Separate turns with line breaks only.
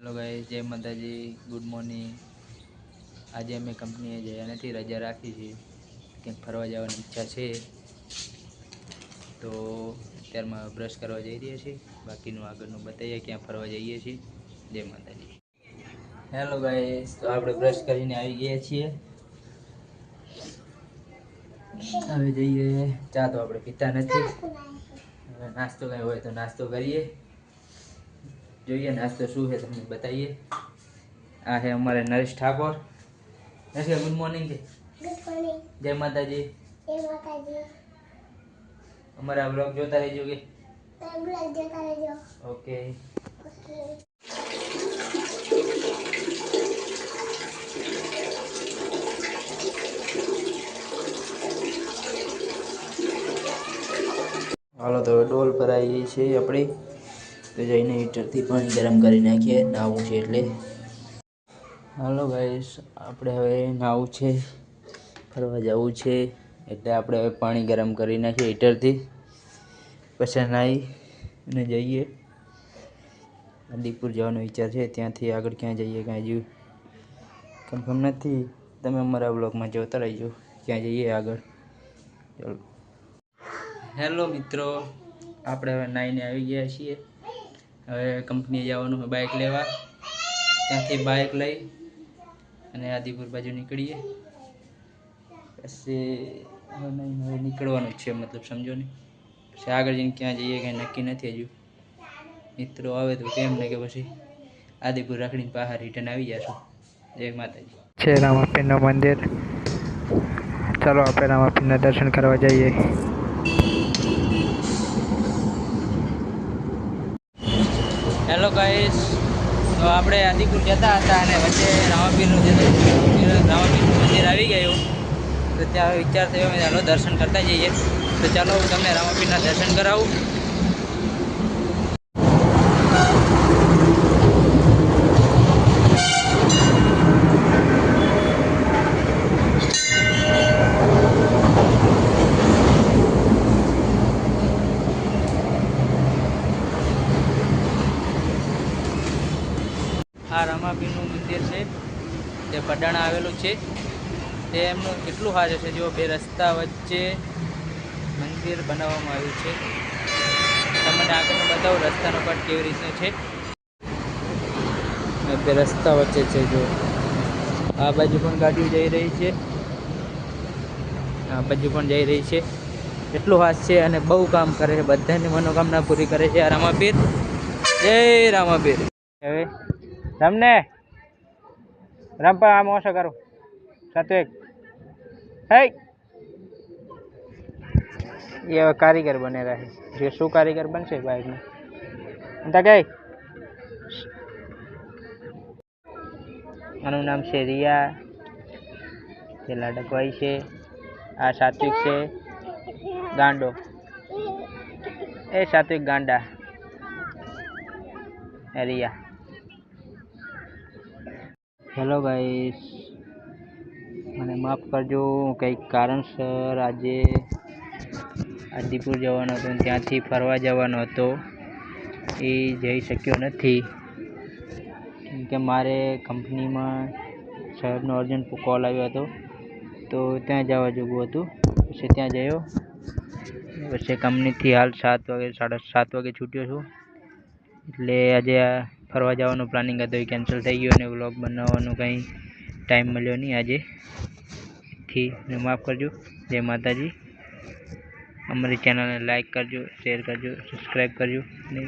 Hello ભાઈ જય માતાજી, ગુડ મોર્નિંગ. આજે અમે કંપનીએ જયા નથી રજા રાખી છે ક્યાંક ફરવા જવાની ઈચ્છા છે. તો અત્યારમાં બ્રશ કરવા જઈ રહ્યા છીએ. બાકીનું આગળનું બતાવીએ ક્યાં ફરવા જઈએ છીએ. જય માતાજી. હેલો ભાઈ તો આપણે બ્રશ કરીને આવી ગયા છીએ. હવે જઈએ. ચા તો આપણે પીતા નથી. નાસ્તો કાંઈ હોય તો નાસ્તો કરીએ. જોઈએ નાસ્તો શું છે તમને બતાવીએ. આ છે અમારે નરેશ ઠાકોર. નરેશ ગુડ મોર્નિંગ છે જય માતાજી.
જય માતાજી.
અમારા બ્લોગ જોતા રહેજો કે?
તમે બ્લોગ જોતા રહેજો.
ઓકે હાલો તો ડોલ પર આવીએ છીએ આપણે. તો જઈને હીટરથી પાણી ગરમ કરી નાખીએ. નાવું છે એટલે. હાલો ગાઈશ આપણે હવે નાવું છે. ફરવા જવું છે. એટલે આપણે હવે પાણી ગરમ કરી નાખીએ હીટરથી. પછી નાહી અને જઈએ. આદિપુર જવાનો વિચાર છે. ત્યાંથી આગળ ક્યાં જઈએ કાંઈ જઈએ કન્ફર્મ નથી. તમે અમારા બ્લોગમાં જોતા રહીજો. ક્યાં જઈએ આગળ? ચાલો. હેલો મિત્રો, આપણે હવે નાઈને આવી ગયા છીએ. હવે કંપનીએ જવાનું હોય બાઇક લેવા. ત્યાંથી બાઇક લઈ અને આદિપુર બાજુ નીકળીએ. પછી હવે નહીં, હવે નીકળવાનું છે, મતલબ સમજો ને. પછી આગળ જઈને ક્યાં જઈએ કાંઈ નક્કી નથી હજુ. મિત્રો આવે તો કેમ ને કે પછી આદિપુર રાખડીને બહાર રિટર્ન આવી જશું. જય માતાજી.
છે રામાપીરનું મંદિર. ચાલો આપણે રામાપીરના દર્શન કરવા જઈએ.
હેલો ગાઈસ તો આપણે આદિપુર જતા હતા અને વચ્ચે રામાપીરનું જે રામાપીરનું મંદિર આવી ગયું. તો ત્યાં વિચાર થયો અમે ચાલો દર્શન કરતા જઈએ. તો ચાલો, હું તમને રામાપીરના દર્શન કરાવું. આ રમાબીનું મંદિર છે. તે પડાણા આવેલું છે. તે એમનું કેટલું સારું છે? જો બે રસ્તા વચ્ચે મંદિર બનાવવામાં આવ્યું છે. તમને આગળ બતાવું રસ્તાનો કટ કેવી રીતનો છે. બે રસ્તા વચ્ચે છે જો આ બાજુ પણ ગાડીઓ જઈ રહી છે. આ બાજુ પણ જઈ રહી છે. એટલું હાથ છે અને બહુ કામ કરે છે. બધાની મનોકામના પૂરી કરે છે આ રામાપીર જય રામાપીર હવે તમને? રમપા આમ ઓછો કરું. સાત્વિક. હે એ હવે કારીગર બને રહે. જે શું કારીગર બનશે બાઇકનું અંતા કઈ? આનું નામ છે રિયા. તે લાડકભાઈ છે. આ સાત્વિક છે. ગાંડો. એ સાત્વિક ગાંડા. એ રિયા. હેલો ગાઈસ મને માફ કરજો, હું કંઈક કારણસર આજે આદિપુર જવાનો હતો ત્યાંથી ફરવા જવાનો હતો. એ જઈ શક્યો નથી. કેમ કે મારે કંપનીમાં સાહેબનો અર્જન્ટ કોલ આવ્યો હતો. તો ત્યાં જવા જેવું હતું. પછી ત્યાં જયો. પછી કંપનીથી હાલ સાત વાગે, સાડા સાત વાગે છૂટ્યો છું. એટલે આજે આ ફરવા જવાનું પ્લાનિંગ હતું, એ કેન્સલ થઈ ગયું અને વ્લોગ બનાવવાનો કંઈ ટાઈમ મળ્યો નહીં આજે. થી માફ કરજો. જય માતાજી. અમારી ચેનલને લાઈક કરજો શેર કરજો સબસ્ક્રાઈબ કરજો ને